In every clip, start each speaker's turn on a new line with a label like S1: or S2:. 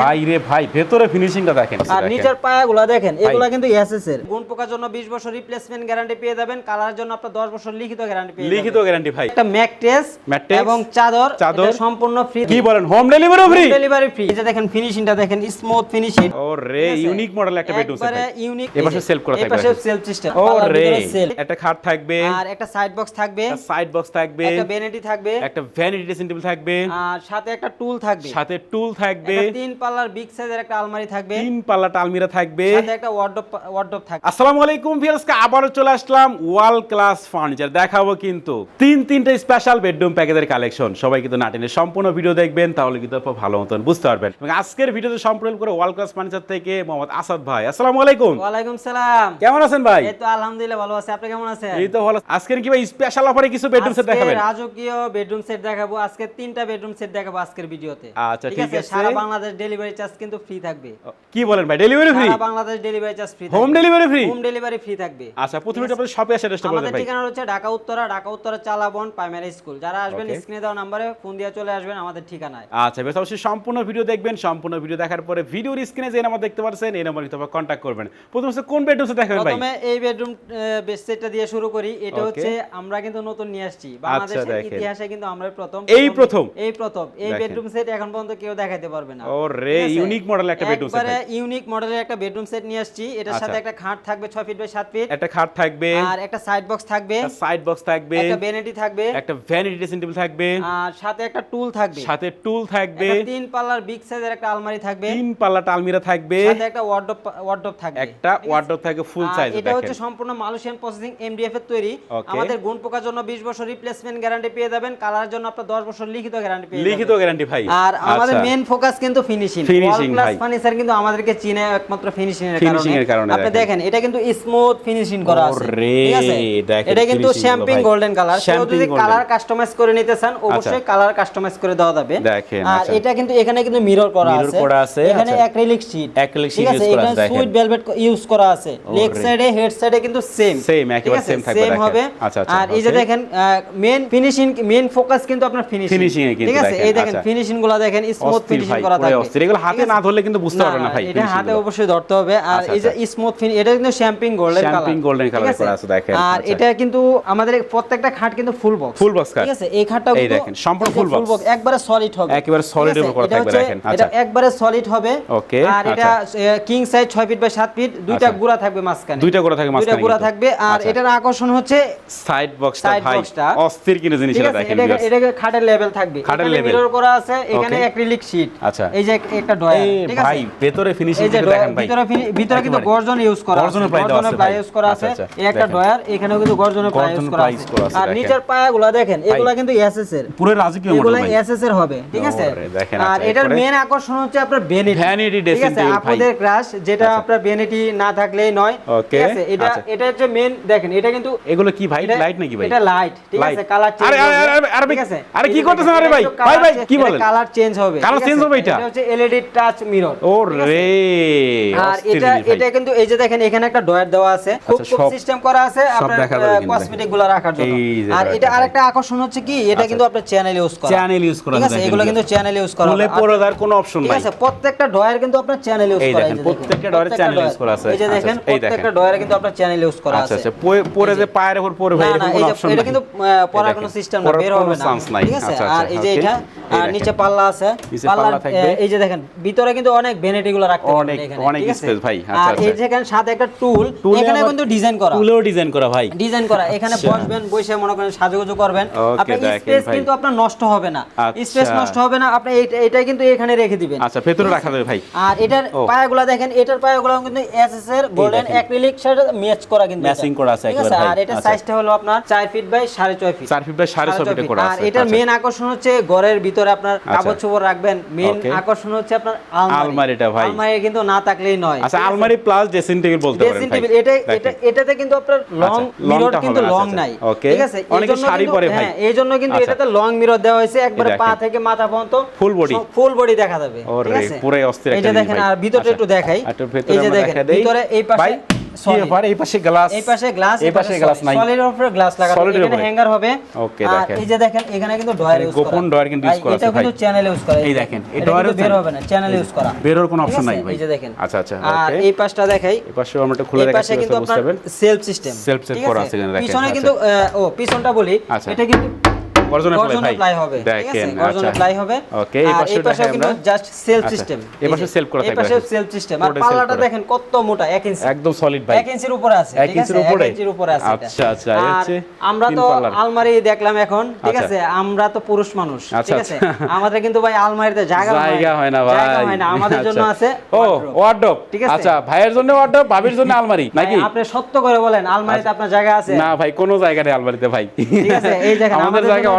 S1: ভাই রে ভাই ভেতরে ফিনিশিংটা দেখেন
S2: আর নিচের পায়াগুলো দেখেন এগুলা কিন্তু এসএস এর গুণ পোকার জন্য 20 বছর রিপ্লেসমেন্ট গ্যারান্টি পেয়ে যাবেন কালারের জন্য আপনার 10 বছর লিখিত গ্যারান্টি পেয়ে যাবেন।
S1: লিখিত গ্যারান্টি ভাই।
S2: একটা ম্যাট্রেস
S1: Mattress,
S2: এবং চাদর
S1: চাদর,
S2: সম্পূর্ণ ফ্রি
S1: কি বলেন home delivery free
S2: delivery free এই যে দেখেন ফিনিশিংটা দেখেন স্মুথ ফিনিশিং
S1: ও রে ইউনিক মডেল একটা বেডরুম সেট
S2: একবারে ইউনিক
S1: এপাশে সেলফ করা থাকবে
S2: এপাশে সেলফ সিস্টেম
S1: ও রে একটা খাট থাকবে।
S2: আর একটা সাইড বক্স থাকবে।
S1: সাইড বক্স থাকবে।
S2: একটা ভ্যানিটি থাকবে।
S1: একটা ভ্যানিটি ড্রেসিং টেবিল থাকবে।
S2: আর সাথে একটা টুল থাকবে।
S1: সাথে টুল থাকবে।
S2: তিন পাল্লার বিগ সাইজের একটা আলমারি থাকবে।
S1: তিন পাল্লাটা আলমিরা থাকবে।
S2: সাথে একটা ওয়ার্ডরোব ওয়ার্ডরোব থাকবে।
S1: আসসালামু আলাইকুম আবারও চলে আসলাম ওয়াল ক্লাস ফার্নিচার দেখাবো কিন্তু তিন তিনটা স্পেশাল বেডরুম প্যাকেজের কালেকশন সবাই কিন্তু নাটিনের সম্পূর্ণ ভিডিও দেখবেন তাহলে কিন্তু আপনারা ভালো মতন বুঝতে পারবেন। এবং আজকের ভিডিওতে সম্পূর্ণ করে ওয়াল ক্লাস ফার্নিচার থেকে মোহাম্মদ আসাদ ভাই। আসসালামু আলাইকুম।
S2: ওয়ালাইকুম সালাম।
S1: কেমন আছেন ভাই?
S2: এই তো আলহামদুলিল্লাহ ভালো আছি। আপনি কেমন আছেন?
S1: এই তো ভালো। আজকের কি ভাই স্পেশাল অফারে কিছু বেডরুম সেট দেখাবেন?
S2: রাজকীয় বেডরুম সেট দেখাবো। আজকে তিনটা বেডরুম সেট দেখাবো আজকের ভিডিওতে
S1: আচ্ছা, ঠিক আছে।
S2: সারা বাংলাদেশ ডেলিভারি চার্জ কিন্তু ফ্রি থাকবে।
S1: কি বলেন ভাই? ডেলিভারি ফ্রি
S2: সারা Bangladesh delivery charge free
S1: home delivery free
S2: home delivery free থাকবে।
S1: আচ্ছা প্রথমে আপনাদের শপে এসে রেস্ট
S2: আমাদের
S1: বলেন ভাই।
S2: ঠিকানা হচ্ছে ঢাকা উত্তরা ঢাকা উত্তরা চালাবন প্রাইমারি স্কুল যারা আসবেন স্ক্রিনে দেওয়া নম্বরে ফোন দিয়ে চলে আসবেন আমাদের ঠিকানায়।
S1: আচ্ছা বেশ অবশ্যই সম্পূর্ণ ভিডিও দেখবেন সম্পূর্ণ ভিডিও দেখার পরে ভিডিওর স্ক্রিনে যে নাম্বার দেখতে পাচ্ছেন এই নাম্বারে কিন্তু কন্ট্যাক্ট করবেন। প্রথমে কোন বেডরুম দেখাবেন ভাই?
S2: প্রথমে এই বেডরুম সেটটা দিয়ে শুরু করি। এটা হচ্ছে আমরা কিন্তু নতুন নিয়ে আসছি। বাংলাদেশের ইতিহাসে কিন্তু আমরা প্রথম
S1: এই প্রথম?
S2: এই প্রথম। এই বেডরুম সেট এখন পর্যন্ত কেউ দেখাতে পারবে না।
S1: রে ইউনিক মডেল একটা বেডরুম সেট
S2: একবারে ইউনিক মডেলের একটা বেডরুম সেট নিয়ে আসছি। এটার সাথে
S1: আচ্ছা।
S2: একটা খাট থাকবে 6 ফিট বাই 7 ফিট
S1: একটা খাট থাকবে।
S2: আর একটা সাইড বক্স থাকবে।
S1: একটা সাইড বক্স থাকবে।
S2: একটা ভ্যানিটি থাকবে।
S1: একটা ভ্যানিটি ড্রেসিং টেবিল থাকবে।
S2: আর সাথে একটা টুল থাকবে।
S1: সাথে টুল থাকবে।
S2: একটা তিন পাল্লার বিগ সাইজের একটা আলমারি থাকবে।
S1: তিন পাল্লাটা আলমিরা থাকবে।
S2: সাথে একটা ওয়ার্ডরোব ওয়ার্ডরোব থাকবে।
S1: একটা ওয়ার্ডরোব থাকবে ফুল সাইজ
S2: এটা হচ্ছে সম্পূর্ণ মালয়েশিয়ান প্রসেসিং এমডিএফ এর তৈরি। আমাদের গুণ পোকার জন্য 20 বছর রিপ্লেসমেন্ট গ্যারান্টি পেয়ে যাবেন। কালার জন্য আপনার 10 বছর লিখিত গ্যারান্টি পেয়ে
S1: লিখিত গ্যারান্টি ভাই।
S2: আর আমাদের
S1: আচ্ছা।
S2: মেন ফোকাস কিন্তু ফিনিশিং
S1: Finishing
S2: ওয়াল
S1: ভাই।
S2: ফার্নিচার কিন্তু আমাদেরকে চিনে একমাত্র ফিনিশিং এর
S1: কারণে।
S2: আপনি
S1: দেখেন।
S2: এটা কিন্তু স্মুথ ফিনিশিং করা আছে। ঠিক আছে? এটা কিন্তু
S1: গুলো
S2: শ্যাম্পিং গোল্ডেন কালার
S1: Champagne
S2: যদি কালার কাস্টমাইজ করে নিতে চান অবশ্যই কালার কাস্টমাইজ করে দেওয়া যাবে।
S1: দেখেন,
S2: আর
S1: আচ্ছা।
S2: এটা কিন্তু এখানে কিন্তু মিরর করা আছে।
S1: করা আছে,
S2: এখানে
S1: আচ্ছা।
S2: অ্যাক্রিলিক শীট
S1: করা আছে,
S2: সুইট ভেলভেট ইউজ করা আছে। লেগ সাইডে হেড সাইডে কিন্তু সেম
S1: Same, একেবারে same থাকবে,
S2: সেম হবে।
S1: আচ্ছা, আচ্ছা,
S2: আর এই যে দেখেন মেন ফিনিশিং মেন ফোকাস কিন্তু আপনার ফিনিশিং
S1: Finishing
S2: ঠিক আছে? এই দেখেন
S1: আচ্ছা।
S2: ফিনিশিংগুলো দেখেন স্মুথ ফিনিশিং করা।
S1: এগুলো হাতে না ধরলে কিন্তু বুঝতে পারবেন না ভাই,
S2: এটা হাতে অবশ্যই ধরতে হবে আর
S1: আচ্ছা,
S2: এই যে
S1: আচ্ছা।
S2: স্মুথ ফিন এটা কিন্তু champagne golden colour
S1: Champagne golden colour করা আছে, দেখেন,
S2: আর
S1: আচ্ছা।
S2: এটা কিন্তু আমাদের প্রত্যেকটা খাট কিন্তু ফুল বক্স
S1: Full box খাট।
S2: ঠিক আছে এই খাটটা
S1: এই দেখেন, সম্পূর্ণ full box।
S2: একবারে সলিড হবে
S1: একেবারে
S2: ঠিক
S1: এর উপর করা থাকবে, দেখেন,
S2: এটা
S1: আচ্ছা।
S2: একবারে সলিড হবে
S1: Okay,
S2: আর এটা
S1: আচ্ছা।
S2: King size 6 feet by 7 feet দুইটা
S1: আচ্ছা।
S2: গুড়া থাকবে মাঝখানে
S1: দুইটা গুঁড়া থাকবে
S2: দুইটা
S1: মাঝখানে
S2: গুড়া
S1: কিন্তু।
S2: থাকবে আর
S1: আচ্ছা।
S2: এটার আকর্ষণ হচ্ছে
S1: সাইড বক্সটা ভাই অস্থির কিনে জিনিস এটা দেখেন
S2: এটা খাটের লেভেল থাকবে
S1: খাটের।
S2: মিরর করা আছে এখানে. অ্যাক্রিলিক শীট
S1: আচ্ছা।
S2: এই যে একটা ডয়ার ঠিক
S1: ভাই
S2: আছে
S1: ফিনিশিং
S2: এই যে
S1: কিন্তু
S2: ডয়ার
S1: দেখেন ভাই
S2: ভিতরে ভিতরে কিন্তু গর্জন ইউজ করা আছে
S1: গর্জনের প্লাই দেওয়া আছে
S2: গর্জনের প্লাই
S1: ভাই।
S2: ইউজ করা আছে এই একটা ডয়ার এখানেও কিন্তু গর্জনের প্লাই ইউজ করা আছে।
S1: use করা আছে,
S2: আর নিচের পায়াগুলো দেখেন এগুলা কিন্তু এসএস এর।
S1: পুরো রাজকীয় মডেল
S2: এগুলা এসএস এর হবে ঠিক আছে? আর এটার মেন আকর্ষণ হচ্ছে আপনার ভ্যানিটি
S1: Vanity
S2: ঠিক আছে আপনাদের ক্রাশ যেটা
S1: আচ্ছা।
S2: আপনার ভ্যানিটি না থাকলেই নয় ঠিক আছে? এটা
S1: আচ্ছা।
S2: এটা হচ্ছে মেন দেখেন এটা কিন্তু
S1: এগুলো কি ভাই? লাইট নাকি ভাই?
S2: এটা লাইট ঠিক আছে? কালার চেঞ্জ
S1: আরে, আরে, আরে, আরে, আরে,
S2: ঠিক আছে?
S1: আরে, কি করতেছেন? আরে ভাই? ভাই, ভাই, কি বলেন?
S2: কালার চেঞ্জ হবে
S1: এটা?
S2: এটা হচ্ছে এলইডি টাচ মিরর
S1: ও রে
S2: আর এটা এটা কিন্তু এই যে দেখেন এখানে একটা ডয়ার দেওয়া আছে। খুব
S1: আচ্ছা,
S2: খুব সিস্টেম করা আছে আপনার
S1: কিন্তু
S2: কসমেটিকগুলো রাখার জন্য। আর এটা আরেকটা আকর্ষণ হচ্ছে কি? এটা কিন্তু আপনার চ্যানেল ইউজ করা।
S1: চ্যানেল ইউজ করা
S2: ঠিক আছে? এগুলো কিন্তু। চ্যানেল ইউজ করা।
S1: খুলে
S2: আর-
S1: পড়ে কোনো অপশন
S2: ঠিক
S1: নাই।
S2: আছে প্রত্যেকটা ডয়ার কিন্তু আপনার চ্যানেল ইউজ
S1: এই
S2: করা।
S1: দেখেন, প্রত্যেকটা ডয়ারে channel use করা আছে।
S2: এই যে
S1: আচ্ছা,
S2: দেখেন
S1: আচ্ছা।
S2: প্রত্যেকটা ডয়ারে কিন্তু আপনার চ্যানেল ইউজ করা
S1: আচ্ছা
S2: আছে।
S1: আচ্ছা পরে- পরে যে পায়ের উপর পরে ভাই এরকম কোনো অপশন
S2: এটা
S1: নাই।
S2: কিন্তু আহ, পরার
S1: এই
S2: কোনো সিস্টেম না বের হবে না। ঠিক আছে?
S1: আচ্ছা,
S2: আর
S1: আচ্ছা,
S2: এই যে এটা আর নিচে পাল্লা আছে।
S1: পাল্লা
S2: এই যে দেখেন ভিতরে কিন্তু অনেক ভ্যানিটি গুলো রাখতে
S1: অনেক- অনেক
S2: আছে?
S1: space ভাই, আচ্ছা,
S2: আর এই
S1: আচ্ছা।
S2: যেখানে সাথে একটা টুল এখানে কিন্তু ডিজাইন করা
S1: তুলেও ডিজাইন করা ভাই
S2: ডিজাইন করা এখানে
S1: আচ্ছা।
S2: বসবেন বসে মনে করেন সাজুগুজু করবেন আপনার স্পেস কিন্তু আপনার নষ্ট হবে না
S1: আচ্ছা।
S2: স্পেস নষ্ট হবে না আপনি এটাই কিন্তু এখানে রেখে দিবেন
S1: আচ্ছা ভেতরে রাখা যাবে ভাই
S2: আর এটার। পায়াগুলো দেখেন এটার পায়াগুলো কিন্তু এসএস এর গোল্ডেন অ্যাক্রিলিক সাথে ম্যাচ করা কিন্তু এটা।
S1: করা আছে একেবারে ভাই।
S2: আর
S1: আচ্ছা।
S2: সাইজটা হলো আপনার 4 ফিট বাই 6.5 ফিট
S1: চার ফিট বাই সাড়ে ছয় ফিটে করা
S2: আর এটার
S1: আচ্ছা।
S2: মেন আকর্ষণ হচ্ছে ঘরের ভিতরে আপনার
S1: আচ্ছা।
S2: কাপড় চোপড় রাখবেন মেন
S1: Okay.
S2: আকর্ষণ হচ্ছে আপনার
S1: আলমারিটা ভাই।
S2: আলমারি কিন্তু না থাকলেই নয়।
S1: আচ্ছা আলমারি প্লাস ড্রেসিং টেবিল বলতে পারেন
S2: ড্রেসিং টেবিল এটা এটা এটাতে কিন্তু আপনার লং
S1: আচ্ছা,
S2: মিরর কিন্তু লং
S1: আচ্ছা,
S2: নাই।
S1: আচ্ছা,
S2: ঠিক আছে?
S1: অনেকে শাড়ি পরে ভাই।
S2: হ্যাঁ এই জন্য কিন্তু। এটাতে লং মিরর দেওয়া হয়েছে একবারে পা থেকে মাথা পর্যন্ত।
S1: ফুল বডি
S2: ফুল বডি দেখা যাবে।
S1: ওরে,
S2: ঠিক আছে?
S1: একটু অস্থির
S2: এই
S1: এবার
S2: এই পাশে
S1: গ্লাস
S2: এই পাশে গ্লাস
S1: এই পাশে গ্লাস নাই।
S2: সলিডের উপরে গ্লাস লাগানো এখানে হ্যাঙ্গার হবে। ওকে
S1: দেখেন।
S2: এই যে দেখেন এখানে কিন্তু ডয়ার ইউজ করা।
S1: গোপন ডয়ার কিন্তু
S2: ইউজ
S1: করা আছে
S2: এটা
S1: কিন্তু
S2: চ্যানেল ইউজ করা।
S1: এই দেখেন এই
S2: ডয়ার বের হবে না চ্যানেল ইউজ করা।
S1: বেরোর কোনো অপশন নাই ভাই।
S2: এই যে দেখেন।
S1: আচ্ছা আচ্ছা
S2: আর এই পাশটা দেখাই।
S1: এই পাশেও আমরা এটা খুলে
S2: রাখছি
S1: বুঝতে পারবেন
S2: সেলফ সিস্টেম
S1: সেলফ সেট করা আছে? এখানে দেখেন
S2: পিছনে
S1: আচ্ছা।
S2: কিন্তু ও পিছনটা বলি
S1: আচ্ছা।
S2: এটা কিন্তু আমরা। তো ঠিক আছে? পুরুষ মানুষ ঠিক আচ্ছা, আছে?
S1: আচ্ছা।
S2: আমাদের কিন্তু ভাই আলমারিতে জায়গা
S1: হয় না। ভাই।
S2: আমাদের জন্য আছে
S1: আচ্ছা ভাইয়ের জন্য ভাবির জন্য আলমারি নাকি?
S2: আপনি সত্য করে বলেন আলমারিতে আচ্ছা। আপনার জায়গা আছে?
S1: না ভাই কোনো জায়গা নেই আলমারিতে ভাই।
S2: ঠিক আছে এই দেখেন
S1: আমাদের জায়গা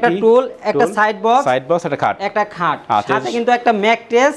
S2: একটা টুল একটা সাইড বক্স
S1: সাইড বক্স একটা খাট।
S2: একটা খাট।
S1: আচ্ছা,
S2: সাথে কিন্তু একটা ম্যাট্রেস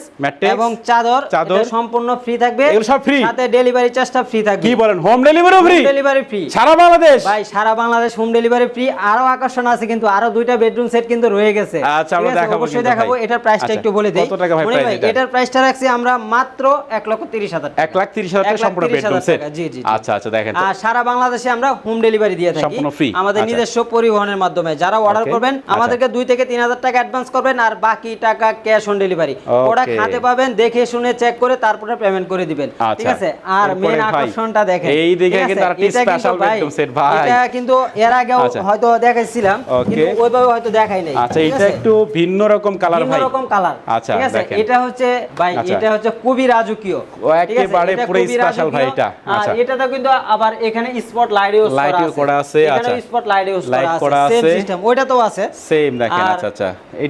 S2: এবং চাদর
S1: চাদর
S2: সম্পূর্ণ ফ্রি থাকবে।
S1: এগুলো সব ফ্রি
S2: সাথে ডেলিভারি চার্জটা ফ্রি থাকবে।
S1: কি বলেন home delivery free
S2: delivery free
S1: সারা বাংলাদেশ?
S2: ভাই সারা বাংলাদেশ হোম ডেলিভারি ফ্রি আরও আকর্ষণ আছে কিন্তু আরও দুইটা বেডরুম সেট কিন্তু রয়ে গেছে।
S1: আচ্ছা আমরা দেখাবো
S2: অবশ্যই দেখাবো। এটার প্রাইসটা
S1: আচ্ছা,
S2: একটু বলে দেই।
S1: কত টাকা ভাই
S2: এটার প্রাইসটা রাখছি আমরা মাত্র 1 লক্ষ 30 হাজার
S1: 1 লাখ 30 হাজার সম্পূর্ণ বেডরুম সেট
S2: জি জি
S1: আচ্ছা আচ্ছা দেখেন
S2: আর সারা বাংলাদেশে আমরা হোম ডেলিভারি দিয়ে থাকি।
S1: সম্পূর্ণ ফ্রি
S2: আমাদের
S1: আচ্ছা।
S2: নিজস্ব পরিবহনের মাধ্যমে। যারা অর্ডার
S1: করবে
S2: করবেন
S1: আচ্ছা।
S2: আমাদেরকে দুই থেকে তিন হাজার টাকা অ্যাডভান্স করবেন আর বাকি টাকা ক্যাশ অন ডেলিভারি ওরা খাতে পাবেন দেখে শুনে চেক করে তারপরে পেমেন্ট করে দিবেন।
S1: আচ্ছা।
S2: ঠিক আছে? আর মেন আকর্ষণটা দেখেন।
S1: এই
S2: দেখে
S1: কিন্তু আর
S2: স্পেশাল বেডরুম
S1: সেট
S2: ভাই এটা কিন্তু এর আগে
S1: আচ্ছা।
S2: হয়তো দেখাইছিলাম কিন্তু ওইভাবে হয়তো দেখাই নাই।
S1: আচ্ছা এটা একটু ভিন্ন রকম কালার ভাই।
S2: রকম কালার
S1: আচ্ছা
S2: ঠিক আছে? এটা হচ্ছে ভাই এটা হচ্ছে কবি রাজকীয়।
S1: ও একেবারে পুরো স্পেশাল ভাই এটা। আচ্ছা।
S2: এটাতে কিন্তু আবার এখানে স্পট লাইট ইউজ করা
S1: আছে।
S2: এখানে স্পট লাইট ইউজ করা আছে। সেম সিস্টেম ওইটা তো আছে। আছে?
S1: সেম দেখেন আচ্ছা আচ্ছা।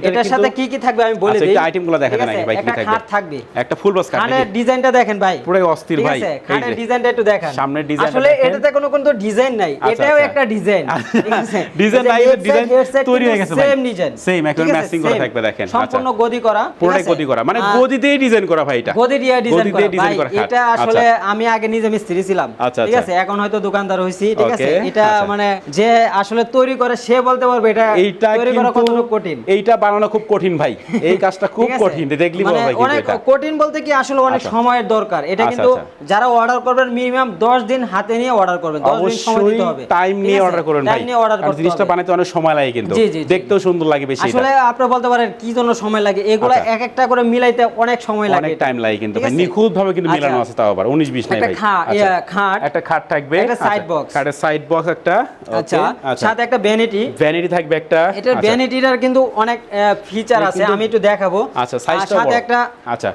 S1: এটার
S2: সাথে কি কি থাকবে আমি বলে
S1: আচ্ছা,
S2: দিই?
S1: একটা আইটেমগুলো
S2: দেখেন
S1: আগে ভাই কি থাকবে?
S2: একটা থাকবে।
S1: একটা ফুল বক্স খাট
S2: খাটের ডিজাইনটা দেখেন ভাই।
S1: পুরো অস্থির ভাই খানের
S2: ডিজাইনটা একটু দেখেন।
S1: সামনের ডিজাইন
S2: আসলে এটাতে কোনো কোনো তো ডিজাইন নাই
S1: আচ্ছা,
S2: এটাও
S1: আচ্ছা।
S2: একটা ডিজাইন।
S1: ডিজাইন নাই ডিজাইন তৈরি হয়ে গেছে
S2: সেম ডিজাইন
S1: সেম একদম ম্যাচিং করে থাকবে দেখেন
S2: সম্পূর্ণ গদি করা পুরো
S1: গদি করা মানে গদি দিয়ে ডিজাইন করা ভাই এটা।
S2: গদি দিয়ে ডিজাইন করা। ভাই এটা আসলে আমি আগে নিজে মিস্ত্রি ছিলাম। ঠিক আছে এখন হয়তো দোকানদার হইছি ঠিক আছে? এটা মানে যে আসলে তৈরি করে সে বলতে পারবে এটা এই এইটা
S1: কিন্তু
S2: কঠিন?
S1: এইটা বানানো খুব কঠিন ভাই। এই কাজটা খুব কঠিন দেখলি
S2: মানে
S1: ভাই
S2: অনেক কঠিন বলতে কি আসলে অনেক
S1: আচ্ছা।
S2: সময়ের দরকার। এটা
S1: আচ্ছা,
S2: কিন্তু
S1: আচ্ছা।
S2: যারা অর্ডার করবেন মিনিমাম 10 দিন হাতে নিয়ে অর্ডার করবেন। 10 দিন সময় দিতে হবে।
S1: টাইম নিয়ে অর্ডার ভাই।
S2: আর
S1: জিনিসটা বানাতে অনেক সময় লাগে কিন্তু। দেখতেও সুন্দর লাগে বেশি
S2: আসলে আপনি বলতে পারেন কি জন্য সময় লাগে? এগুলা এক একটা করে মিলাইতে অনেক সময় লাগে।
S1: অনেক টাইম লাগে কিন্তু ভাই। নিখুঁত ভাবে কিন্তু মিলানো আছে তাও আবার। 19 20 নাই ভাই।
S2: একটা খাট।
S1: একটা খাট থাকবে।
S2: একটা সাইড বক্স
S1: খাটের সাইড বক্স একটা
S2: আচ্ছা। সাথে একটা ভ্যানিটি
S1: ভ্যানিটি থাকবে একটা
S2: এটার
S1: আচ্ছা।
S2: ভ্যানিটিটার কিন্তু অনেক ফিচার আছে আমি একটু দেখাবো।
S1: আচ্ছা সাইজটা
S2: সাথে একটা
S1: আচ্ছা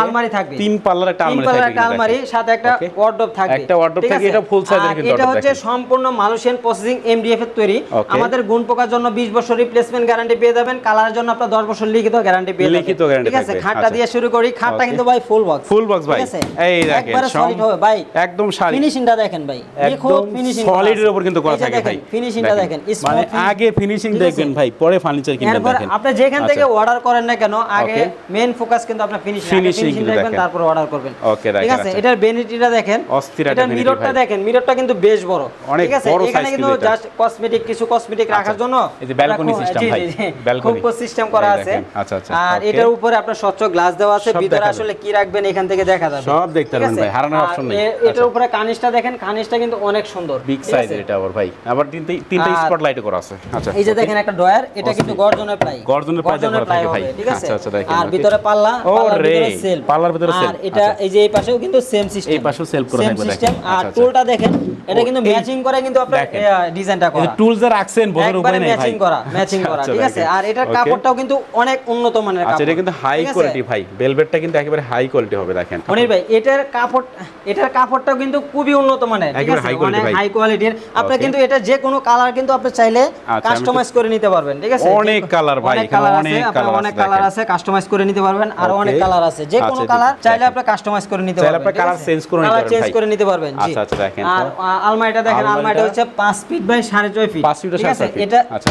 S2: আলমারি থাকবে।
S1: তিন পাল্লার একটা আলমারি থাকবে
S2: একটা আলমারি সাথে একটা ওয়ার্ডরোব থাকবে।
S1: একটা
S2: ওয়ার্ডরোব
S1: থাকবে এটা ফুল
S2: সাইজের
S1: কিন্তু
S2: এটা হচ্ছে সম্পূর্ণ মালয়েশিয়ান প্রসেসিং এমডিএফ এর তৈরি। আমাদের গুণ পোকার জন্য 20 বছর রিপ্লেসমেন্ট গ্যারান্টি পেয়ে যাবেন। কালারের জন্য আপনারা 10 বছর লিখিত গ্যারান্টি পেয়ে
S1: লিখিত গ্যারান্টি
S2: ঠিক আছে? খাটটা
S1: আচ্ছা।
S2: দিয়ে শুরু করি। খাটটা কিন্তু ভাই ফুল বক্স
S1: ফুল বক্স ভাই। এই দেখেন
S2: সলিড হবে ভাই।
S1: একদম সারি
S2: ফিনিশিংটা দেখেন ভাই।
S1: দেখো ফিনিশিং সলিডের উপর কিন্তু করা থাকে ভাই।
S2: ফিনিশিংটা দেখেন। স্মুথ মানে
S1: আগে ফিনিশিং দেখবেন ভাই পরে ফার্নিচার কিনবেন দেখেন।
S2: আপনি যেখান
S1: আচ্ছা।
S2: থেকে অর্ডার করেন না কেন আগে মেইন ফোকাস কিন্তু আপনি ফিনিশিং ফিনিশিং দেখবেন তারপর অর্ডার করবেন।
S1: ওকে
S2: ঠিক আছে? এটার বেনিটিটা দেখেন।
S1: অস্থির এটা
S2: মিররটা দেখেন মিররটা কিন্তু বেশ বড়। ঠিক আছে? এখানে কিন্তু জাস্ট কসমেটিক কিছু কসমেটিক আচ্ছা। রাখার জন্য
S1: এই যে ব্যালকনি
S2: সিস্টেম
S1: ভাই
S2: ব্যালকনি সিস্টেম করা আছে।
S1: আচ্ছা আচ্ছা।
S2: আর এটার উপরে আপনার স্বচ্ছ গ্লাস দেওয়া আছে। ভিতরে আসলে কি রাখবেন এখান থেকে দেখা যাবে।
S1: সব দেখতে পারবেন ভাই হারানোর অপশন নেই।
S2: এটার
S1: আচ্ছা।
S2: উপরে কানিসটা দেখেন কানিসটা কিন্তু অনেক সুন্দর।
S1: বিগ সাইজের এটা আবার ভাই। আবার তিনটা তিনটা স্পট করা আছে। আচ্ছা
S2: এই যে দেখেন একটা এটা কিন্তু গর্জনের
S1: গর্জনের
S2: ঠিক আছে?
S1: আচ্ছা, আচ্ছা দেখেন
S2: আর ভিতরে পাল্লা পাল্লার ভিতরে সেল
S1: পাল্লার ভিতরে
S2: সেল
S1: আর
S2: এটা
S1: আচ্ছা।
S2: এই যে এই পাশেও কিন্তু সেম সিস্টেম
S1: এই পাশেও সেল থাকবে
S2: আর
S1: আচ্ছা,
S2: টুলটা দেখেন এটা কিন্তু ম্যাচিং করে কিন্তু আপনার ডিজাইনটা করা।
S1: টুলস
S2: ম্যাচিং করা ম্যাচিং করা ঠিক আছে? আর এটার কাপড়টাও কিন্তু অনেক উন্নত মানের কাপড় আচ্ছা
S1: এটা কিন্তু হাই কোয়ালিটি ভাই। ভেলভেটটা কিন্তু একেবারে হাই কোয়ালিটি হবে দেখেন।
S2: ভাই এটার কাপড় এটার কাপড়টাও কিন্তু খুবই উন্নত মানের ঠিক আছে? হাই মানে কোয়ালিটির আপনি কিন্তু এটা যে কোনো কালার কিন্তু আপনি চাইলে কাস্টমাইজ করে
S1: অনেক
S2: আছে আপনার
S1: colour
S2: অনেক
S1: আছে,
S2: কালার আছে কাস্টমাইজ করে নিতে পারবেন আর অনেক কালার আছে। যে কোনো
S1: আচ্ছা,
S2: কালার চাইলে আপনি কাস্টমাইজ করে নিতে পারবেন
S1: আপনি কালার চেঞ্জ করে নিতে পারবেন,
S2: চেঞ্জ করে নিতে পারবেন জি।
S1: আচ্ছা, আচ্ছা, দেখেন।
S2: আর আলমারিটা দেখেন
S1: আলমারিটা-
S2: হচ্ছে 5 ফিট বাই 6.5 ফিট
S1: পাঁচ ফিট
S2: ঠিক
S1: সাড়ে
S2: আছে?
S1: চার feet।
S2: এটা
S1: আচ্ছা।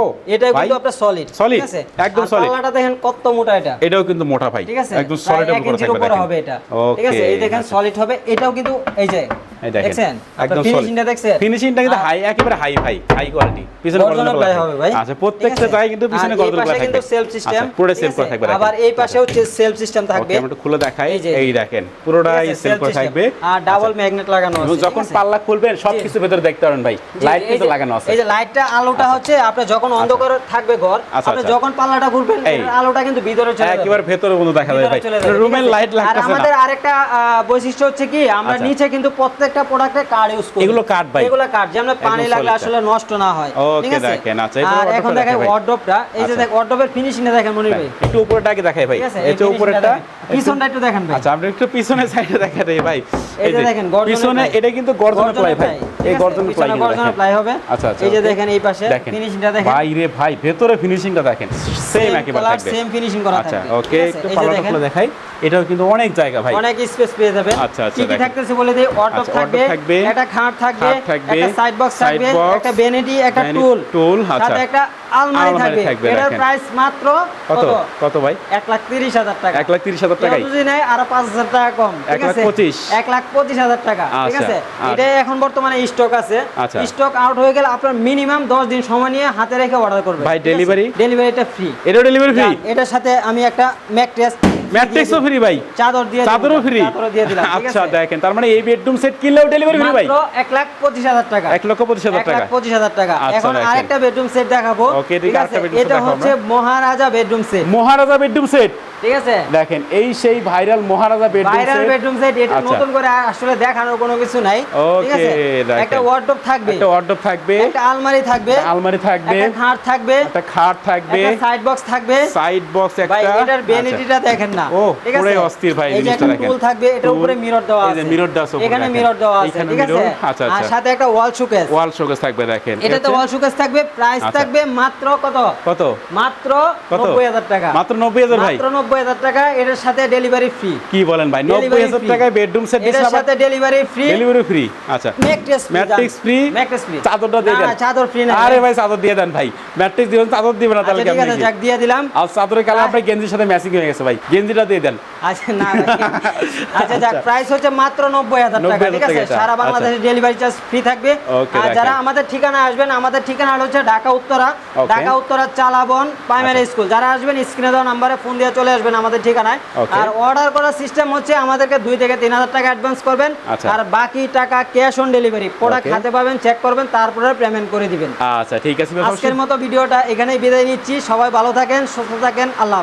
S1: ও
S2: এটা কিন্তু আপনার সলিড আছে?
S1: একদম solid।
S2: পাল্লাটা দেখেন কত মোটা এটা।
S1: এটাও কিন্তু মোটা ভাই
S2: ঠিক আছে?
S1: একদম সলিড
S2: উপরে হবে এটা। ঠিক আছে? এই দেখেন সলিড হবে এটাও কিন্তু এই যে
S1: এই দেখেন একদম
S2: ফিনিশিংটা দেখছেন?
S1: ফিনিশিংটা কিন্তু হাই একেবারে হাই ভাই হাই কোয়ালিটি পিছনে
S2: গর্জন
S1: গর্জন
S2: হবে ভাই।
S1: আচ্ছা প্রত্যেকটা
S2: ঠিক
S1: কিন্তু পিছনে গর্জন
S2: পাশে
S1: প্লাই
S2: কিন্তু সেলফ সিস্টেম
S1: আচ্ছা পুরো সেলফ করা থাকবে
S2: আবার এই পাশেও সেলফ সিস্টেম থাকবে।
S1: ওকে একটু খুলে দেখাই।
S2: এই
S1: দেখেন পুরোটাই সেলফ করা থাকবে।
S2: আর ডাবল
S1: আচ্ছা।
S2: ম্যাগনেট লাগানো আছে
S1: যখন পাল্লা খুলবেন সবকিছু ভেতরে দেখতে পারেন ভাই। লাইট কিন্তু লাগানো আছে।
S2: এই যে লাইটটা আলোটা হচ্ছে আপনার যখন অন্ধকার থাকবে ঘর
S1: আচ্ছা,
S2: আপনি
S1: আচ্ছা।
S2: যখন পাল্লাটা ঘুরবেন আলোটা কিন্তু ভিতরে চলে যাবে।
S1: একেবারে ভেতরে বন্ধু দেখা যায় ভাই। রুমের? লাইট
S2: আর
S1: লাগতেছে
S2: আমাদের আরেকটা বৈশিষ্ট্য হচ্ছে কি আমরা
S1: আচ্ছা।
S2: নিচে কিন্তু প্রত্যেকটা প্রোডাক্টে কার্ড ইউজ করি।
S1: এগুলো card ভাই।
S2: এগুলো কার্ড যেমন পানি লাগলে আসলে নষ্ট না হয় ঠিক আছে?
S1: দেখেন, আচ্ছা,
S2: আর এখন দেখেন। ওয়ার্ড্রপটা এই যে
S1: আচ্ছা।
S2: দেখ ওয়ার্ড্রপের ফিনিশিংটা দেখেন মনির ভাই
S1: একটু উপরেটাকে দেখাই ভাই। এই যে
S2: finishing টা
S1: উপরেরটা
S2: পিছনটা একটু দেখেন ভাই।
S1: আচ্ছা আমরা একটু পিছনের সাইডে দেখা দেই ভাই।
S2: এই যে দেখেন
S1: পিছনে এটা কিন্তু গর্জনের প্লাই ভাই। এই
S2: আছে?
S1: গর্জনের প্লাই
S2: হবে।
S1: আচ্ছা আচ্ছা
S2: এই যে দেখেন এই পাশে
S1: দেখেন।
S2: ফিনিশিংটা দেখেন
S1: ভাই রে ভাই ভেতরে ফিনিশিংটা দেখেন। সেম একেবারে থাকবে
S2: সেম ফিনিশিং করা
S1: আচ্ছা ওকে একটু পাল্লাটা খুলে দেখাই। এটাও কিন্তু অনেক জায়গা ভাই।
S2: অনেক স্পেস পেয়ে যাবে
S1: আচ্ছা, আচ্ছা,
S2: কি থাকতেছে বলে দেই? অটো
S1: আচ্ছা,
S2: থাকবে
S1: থাকবে,
S2: একটা খাট থাকবে একটা সাইড বক্স থাকবে একটা বেনেটি একটা
S1: vanity,
S2: টুল
S1: আচ্ছা।
S2: সাথে একটা আলমারি থাকবে।
S1: থাকবে,
S2: এটার প্রাইস মাত্র
S1: কত?
S2: কত?
S1: ভাই?
S2: এক লাখ তিরিশ হাজার টাকা।
S1: এক লাখ তিরিশ হাজার
S2: কেউ যদি নেয় আরও পাঁচ হাজার টাকা কম। ঠিক আছে?
S1: পঁচিশ।
S2: এক লাখ পঁচিশ হাজার টাকা। ঠিক
S1: আচ্ছা,
S2: আছে? এটা এখন বর্তমানে স্টক আছে।
S1: আচ্ছা।
S2: স্টক আউট হয়ে গেলে আপনার মিনিমাম দশ দিন সময় নিয়ে হাতে রেখে অর্ডার করবেন
S1: ভাই, ডেলিভারি
S2: ডেলিভারিটা ফ্রি
S1: এটা ডেলিভারি ফ্রি
S2: এটার সাথে আমি একটা ম্যাট্রেস
S1: ম্যাট্রিক্সও ফ্রি ভাই।
S2: চাদর দিয়ে
S1: চাদরও ফ্রি
S2: চাদরও দিয়ে দিলাম
S1: আচ্ছা দেখেন তার মানে এই বেডরুম সেট কিনলেও ডেলিভারি ফ্রি ভাই?
S2: মাত্র লাখ পঁচিশ হাজার টাকা।
S1: লক্ষ পঁচিশ হাজার
S2: এক লাখ
S1: টাকা।
S2: হাজার টাকা।
S1: আচ্ছা,
S2: এখন আরেকটা বেডরুম সেট দেখাবো
S1: ঠিক আছে,
S2: এটা হচ্ছে Maharaja bedroom set
S1: Maharaja bedroom set
S2: ঠিক আছে?
S1: দেখেন এই সেই viral Maharaja bedroom
S2: viral bedroom set এটা
S1: আচ্ছা।
S2: নতুন করে আসলে দেখানোর কোনো কিছু নাই ঠিক আছে? একটা ওয়ার্ডরোব থাকবে।
S1: একটা ওয়ার্ডরোব থাকবে।
S2: একটা আলমারি থাকবে।
S1: আলমারি থাকবে।
S2: একটা খাট থাকবে।
S1: একটা খাট থাকবে।
S2: একটা সাইড বক্স থাকবে।
S1: সাইড বক্স
S2: ভাই
S1: একটা।
S2: এটার
S1: আচ্ছা।
S2: বেনিটিটা দেখেন না।
S1: ও
S2: ঠিক
S1: পুরো
S2: আছে
S1: অস্থির ভাই জিনিসটা
S2: একটা
S1: দেখেন।
S2: টুল থাকবে এটার উপরে মিরর দেওয়া
S1: এই যে দেওয়া আছে
S2: এখানে মিরর দেওয়া আছে ঠিক আছে?
S1: আচ্ছা,
S2: আর
S1: আচ্ছা।
S2: সাথে একটা ওয়াল শোকেস
S1: ওয়াল শোকেস থাকবে দেখেন।
S2: এটাতে ওয়াল শোকেস থাকবে প্রাইস
S1: আচ্ছা।
S2: থাকবে মাত্র কত?
S1: কত?
S2: মাত্র
S1: কত?
S2: নব্বই হাজার টাকা।
S1: মাত্র নব্বই হাজার ভাই।
S2: মাত্র নব্বই হাজার টাকা এটার সাথে ডেলিভারি ফ্রি
S1: কি বলেন ভাই? নব্বই হাজার টাকায় বেডরুম সেট
S2: এটার সাথে ডেলিভারি ফ্রি
S1: ডেলিভারি ফ্রি আচ্ছা।
S2: Mattress
S1: matrix free
S2: mattress free
S1: চাদরটা দিয়ে দেন
S2: চাদর ফ্রি না
S1: আরে ভাই চাদর দিয়ে দেন ভাই। ম্যাট্রিক্স দিবেন চাদর দিবেন না
S2: আচ্ছা
S1: তাহলে
S2: ঠিক আছে যাক দিয়ে দিলাম।
S1: আর চাদরের কালার আপনার গেঞ্জির সাথে ম্যাচিং হয়ে গেছে ভাই। গেঞ্জিটা দিয়ে দেন।
S2: আচ্ছা না আচ্ছা যাক প্রাইস হচ্ছে মাত্র নব্বই হাজার টাকা ঠিক আছে? সারা
S1: আচ্ছা।
S2: বাংলাদেশে ডেলিভারি চার্জ ফ্রি থাকবে। আর যারা আমাদের ঠিকানা আসবেন আমাদের ঠিকানা হচ্ছে ঢাকা উত্তরা।
S1: আচ্ছা।
S2: ঢাকা উত্তরা চালাবন প্রাইমারি স্কুল যারা আসবেন স্ক্রিনে দেওয়া নাম্বারে ফোন দিয়ে চলে আসবেন আমাদের ঠিকানায়। আর অর্ডার করার সিস্টেম হচ্ছে আমাদেরকে দুই থেকে তিন হাজার টাকা অ্যাডভান্স করবেন।
S1: আচ্ছা।
S2: আর বাকি টাকা ক্যাশ অন ডেলিভারি প্রোডাক্ট হাতে পাবেন চেক করবেন তারপরে পেমেন্ট করে দিবেন।
S1: আচ্ছা ঠিক আছে
S2: আজকের মতো ভিডিওটা এখানেই বিদায় নিচ্ছি। সবাই ভালো থাকেন সুস্থ থাকেন আল্লাহ।